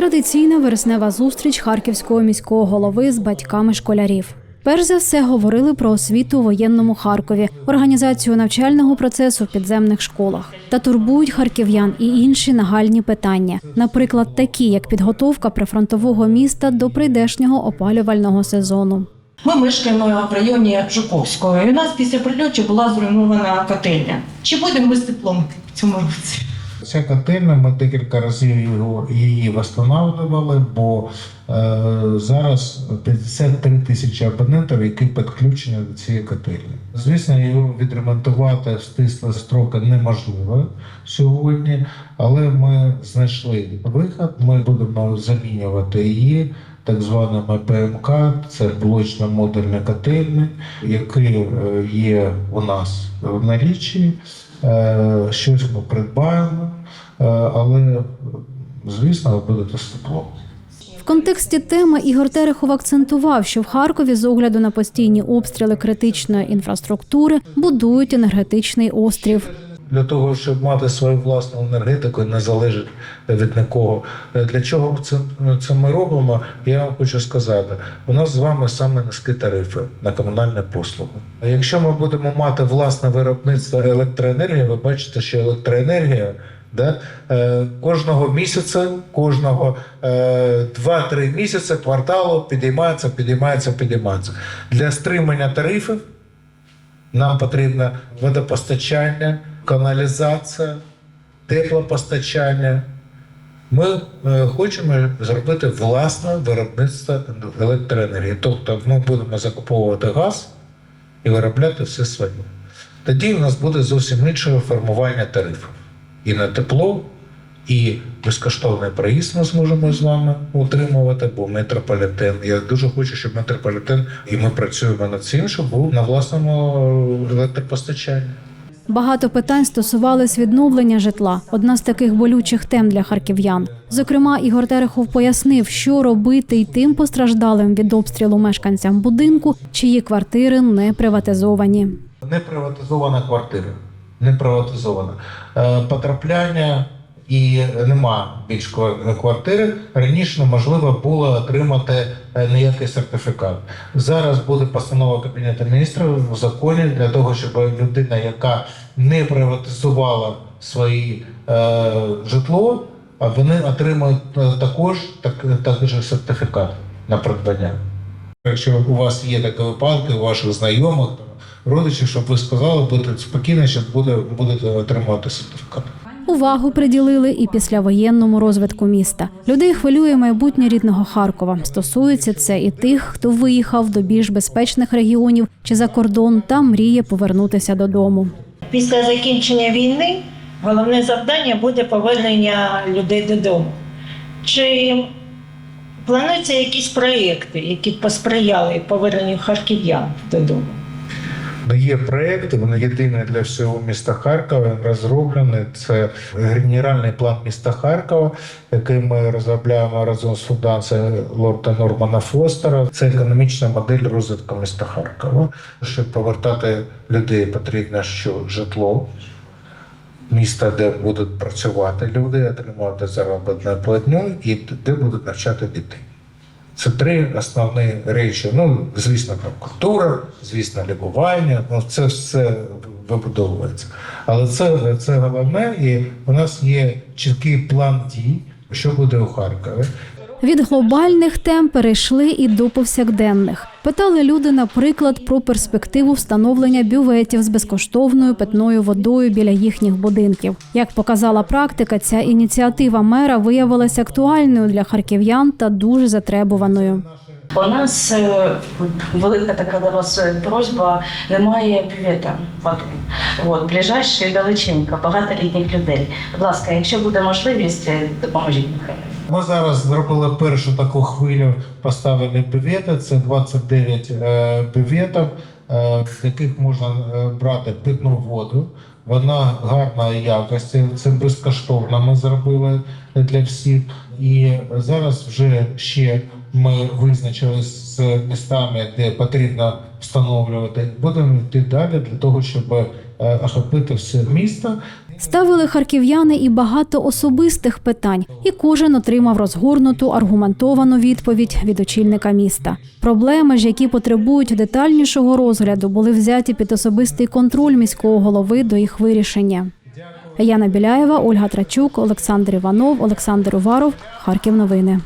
Традиційна вереснева зустріч харківського міського голови з батьками школярів. Перш за все говорили про освіту у воєнному Харкові, організацію навчального процесу в підземних школах та турбують харків'ян і інші нагальні питання, наприклад, такі як підготовка прифронтового міста до прийдешнього опалювального сезону. Ми мешкаємо в районі Жуковського. І у нас після прильотів була зруйнована котельня. Чи будемо ми з теплом в цьому році? Ця котельня, ми декілька разів його, її встановлювали, бо е, зараз 53 тисячі абонентів, які підключені до цієї котельні. Звісно, його відремонтувати в стислі строки неможливо сьогодні, але ми знайшли вихід. Ми будемо замінювати її так званими ПМК, це блочно-модульні котельні, які е, є у нас в наліччі. Е, Щось ми придбаємо, е, але звісно буде з теплом. В контексті теми Ігор Терехов акцентував, що в Харкові з огляду на постійні обстріли критичної інфраструктури будують енергетичний острів. Для того, щоб мати свою власну енергетику, не залежить від нікого. Е, Для чого це, це ми робимо? Я вам хочу сказати: у нас з вами саме низькі тарифи на комунальні послуги. А Якщо ми будемо мати власне виробництво електроенергії, ви бачите, що електроенергія. Да? Е, кожного місяця, кожного е, 2-3 місяці кварталу підіймається, підіймається, підіймається. Для стримання тарифів нам потрібно водопостачання, каналізація, теплопостачання. Ми е, хочемо зробити власне виробництво електроенергії. Тобто ми будемо закуповувати газ і виробляти все своє. Тоді у нас буде зовсім інше формування тарифів. І на тепло, і безкоштовний проїзд ми зможемо з вами утримувати, бо метрополітен. Я дуже хочу, щоб метрополітен, і ми працюємо над цим, щоб був на власному електропостачанні. Багато питань стосувались відновлення житла. Одна з таких болючих тем для харків'ян. Зокрема, Ігор Терехов пояснив, що робити й тим постраждалим від обстрілу мешканцям будинку, чиї квартири не приватизовані. Не приватизована квартира. Не приватизована. Е, Потрапляння і нема більш ква- квартири. Раніше неможливо було отримати е, ніякий сертифікат. Зараз буде постанова Кабінету міністрів в законі для того, щоб людина, яка не приватизувала свої е, житло, вони отримують е, також так, також сертифікат на придбання. Якщо у вас є такі випадки, у ваших знайомих, родичів, щоб ви сказали, будете спокійні, що буде, будете отримувати сертифікат. Увагу приділили і післявоєнному розвитку міста. Людей хвилює майбутнє рідного Харкова. Стосується це і тих, хто виїхав до більш безпечних регіонів чи за кордон та мріє повернутися додому. Після закінчення війни головне завдання буде повернення людей додому. Чи плануються якісь проєкти, які посприяли поверненню харків'ян додому? Ну, Є проєкти, вони єдині для всього міста Харкова, розроблений. Це генеральний план міста Харкова, який ми розробляємо разом з фундацією Лорда Нормана Фостера. Це економічна модель розвитку міста Харкова. Щоб повертати людей, потрібно що житло. Міста, де будуть працювати люди, отримувати заробітну платню і де будуть навчати дітей. Це три основні речі. Ну, звісно, там культура, звісно, лікування. Ну, це все вибудовується. Але це, це головне, і у нас є чіткий план дій, що буде у Харкові. Від глобальних тем перейшли і до повсякденних. Питали люди, наприклад, про перспективу встановлення бюветів з безкоштовною питною водою біля їхніх будинків. Як показала практика, ця ініціатива мера виявилася актуальною для харків'ян та дуже затребуваною. У нас е, велика така до вас е, просьба, немає бювета води. От, ближайші далеченько, багато літніх людей. Будь ласка, якщо буде можливість, е, допоможіть. Ми зараз зробили першу таку хвилю, поставили бювети. Це 29 е, бюветів, е, з яких можна е, брати питну воду. Вона гарної якості, це безкоштовно ми зробили для всіх. І зараз вже ще ми визначились з містами, де потрібно встановлювати. Будемо йти далі для того, щоб е, охопити все місто. Ставили харків'яни і багато особистих питань, і кожен отримав розгорнуту аргументовану відповідь від очільника міста. Проблеми ж, які потребують детальнішого розгляду, були взяті під особистий контроль міського голови до їх вирішення. Яна Біляєва, Ольга Трачук, Олександр Іванов, Олександр Уваров. Харків новини.